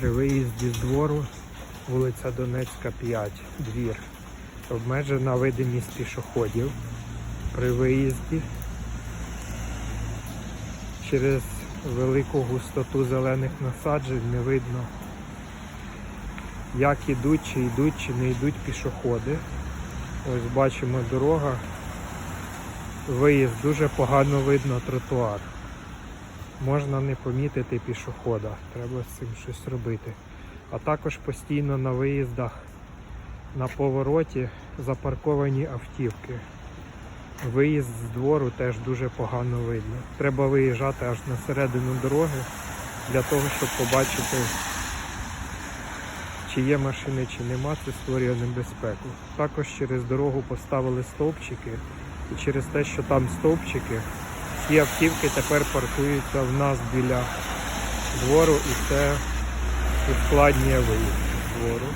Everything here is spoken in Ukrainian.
При виїзді з двору, вулиця Донецька, 5, двір. Обмежена видимість пішоходів. При виїзді через велику густоту зелених насаджень не видно, як ідуть, чи йдуть, чи не йдуть пішоходи. Ось бачимо дорога. Виїзд дуже погано видно тротуар. Можна не помітити пішохода. Треба з цим щось робити. А також постійно на виїздах на повороті запарковані автівки. Виїзд з двору теж дуже погано видно. Треба виїжджати аж на середину дороги для того, щоб побачити, чи є машини, чи нема, це створює небезпеку. Також через дорогу поставили стовпчики, і через те, що там стовпчики, ці автівки тепер паркуються в нас біля двору, і це ускладнює виїзд з двору.